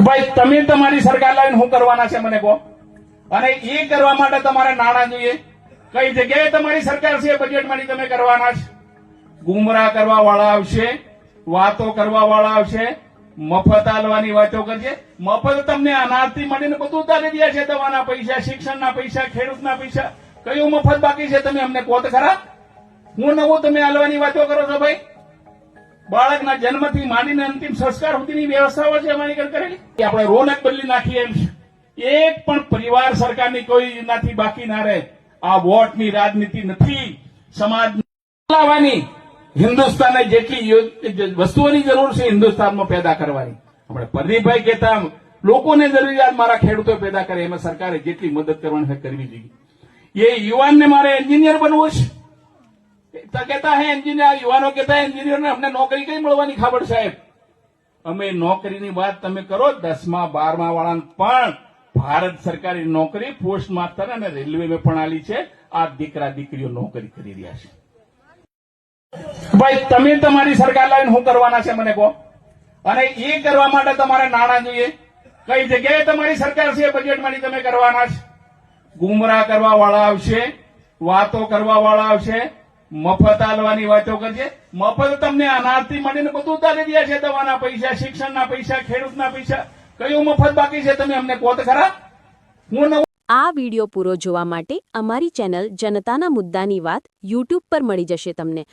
ભાઈ, તમે તમારી સરકાર લાવીને શું કરવાના છે મને કહો. અને એ કરવા માટે તમારે નાણાં જોઈએ. કઈ જગ્યાએ તમારી સરકાર છે બજેટમાંથી તમે કરવાના છે ગુમરાહ કરવા વાળા આવશે, વાતો કરવા વાળા આવશે, મફત આલવાની વાતો કરશે મફત તમને અનાજથી મળીને બધું ઉતારી રહ્યા છે, દવાના પૈસા, શિક્ષણના પૈસા, ખેડૂતના પૈસા. કયું મફત બાકી છે તમે અમને કોત ખરા? હું નવું તમે આલવાની વાતો કરો છો ભાઈ? બાળકના જન્મથી માંડીને અંતિમ સંસ્કાર સુધીની વ્યવસ્થાઓ છે અમારી ઘર કરેલી આપણે રોનક બદલી નાખીએ એમ એક પણ પરિવાર સરકારની કોઈ નાથી બાકી ના રહે. આ વોટની રાજનીતિ નથી. સમાજ લાવવાની હિન્દુસ્તાને જેટલી વસ્તુઓની જરૂર છે હિન્દુસ્તાનમાં પેદા કરવાની. આપણે પ્રદીપભાઈ કહેતા લોકોને જરૂરિયાત મારા ખેડૂતો પેદા કરે, એમાં સરકારે જેટલી મદદ કરવાની કરવી જોઈએ. એ યુવાનને મારે એન્જિનિયર બનવું છે તો કહેતા હે એન્જિનિયર યુવાનો કહેતા એન્જિનિયરને અમને નોકરી કઈ મળવાની ખબર સાહેબ અમે નોકરીની વાત તમે કરો દસમા, બારમા વાળાને પણ ભારત સરકારી નોકરી પોસ્ટ માસ્ટર અને રેલવે પણ આલી છે. આ દીકરા, દીકરીઓ નોકરી કરી રહ્યા છે. ભાઈ, તમે તમારી સરકાર લાવીને શું કરવાના છે મને કહો. અને એ કરવા માટે તમારે નાણાં જોઈએ. કઈ જગ્યાએ તમારી સરકાર છે બજેટમાંથી તમે કરવાના છે? ગુમરાહ કરવા વાળા આવશે, વાતો કરવા વાળા આવશે મફત આલવાની વાતો કરશે મફત તમને અનાજથી મળીને બધું ઉતારી રહ્યા છે. દવાના પૈસા, શિક્ષણના પૈસા, ખેડૂતના પૈસા. કયું મફત બાકી છે તમે અમને કોત ખરા? હું આ વીડિયો પૂરો જોવા માટે અમારી ચેનલ જનતાના મુદ્દાની વાત યુટ્યુબ પર મળી જશે તમને.